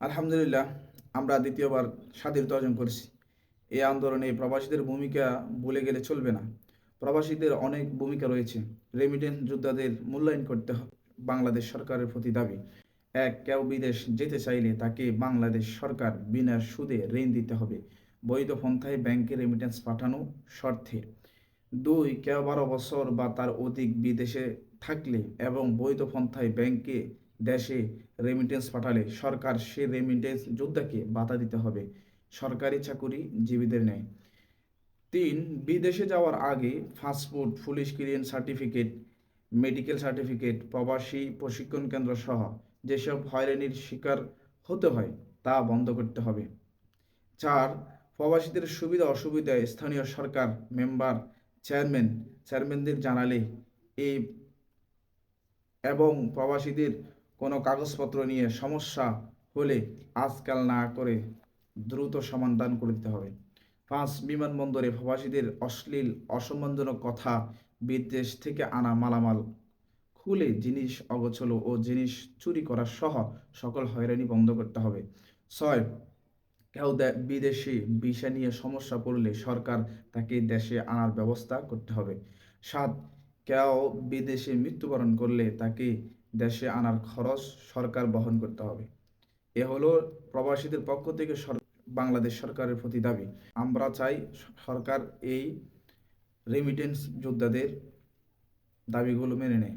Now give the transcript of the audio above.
আলহামদুলিল্লাহ, আমরা দ্বিতীয়বার স্বাধীনতা অর্জন করেছি। এই আন্দোলনে প্রবাসীদের ভূমিকা বলে গেলে চলবে না। প্রবাসীদের অনেক ভূমিকা রয়েছে। রেমিটেন্স যোদ্ধাদের মূল্যায়ন করতে বাংলাদেশ সরকারের প্রতি দাবি। এক, কেউ বিদেশ যেতে চাইলে তাকে বাংলাদেশ সরকার বিনা সুদে ঋণ দিতে হবে। বৈধ পন্থায় ব্যাংকে রেমিটেন্স পাঠানো শর্তে। দুই, কেউ বারো বছর বা তার অধিক বিদেশে থাকলে এবং বৈধ পন্থায় ব্যাংকে দেশে রেমিটেন্স পাঠালে সরকার সে রেমিটেন্স যোদ্ধাকে বাধা দিতে হবে। সরকারি চাকুরি জীবীদের নেয় তিন, বিদেশে যাওয়ার আগে passport police clearance certificate medical certificate প্রবাসী প্রশিক্ষণ কেন্দ্র সহ যেসব হয়রানির শিকার হতে হয় তা বন্ধ করতে হবে। চার, প্রবাসীদের সুবিধা অসুবিধায় স্থানীয় সরকার মেম্বার চেয়ারম্যান চেয়ারম্যানদের জানালে এই এবং প্রবাসীদের কোনো কাগজপত্র নিয়ে সমস্যা হলে আজকাল না করে দ্রুত সমাধান করে দিতে হবে। পাঁচ, বিমানবন্দরে প্রবাসীদের অশ্লীল, অসম্মানজনক কথা বিদেশ থেকে আনা মালামাল খুলে জিনিস অগোছলো ও জিনিস চুরি করা সহ সকল হয়রানি বন্ধ করতে হবে। ছয়, কেউ বিদেশি ভিসা নিয়ে সমস্যা পড়লে সরকার তাকে দেশে আনার ব্যবস্থা করতে হবে। সাত, কেউ বিদেশে মৃত্যুবরণ করলে তাকে দেশে আনার খরচ সরকার বহন করতে হবে। এ হলো প্রবাসীদের পক্ষ থেকে বাংলাদেশ সরকারের প্রতি দাবি। আমরা চাই সরকার এই রেমিটেন্স যোদ্ধাদের দাবিগুলো মেনে নেয়।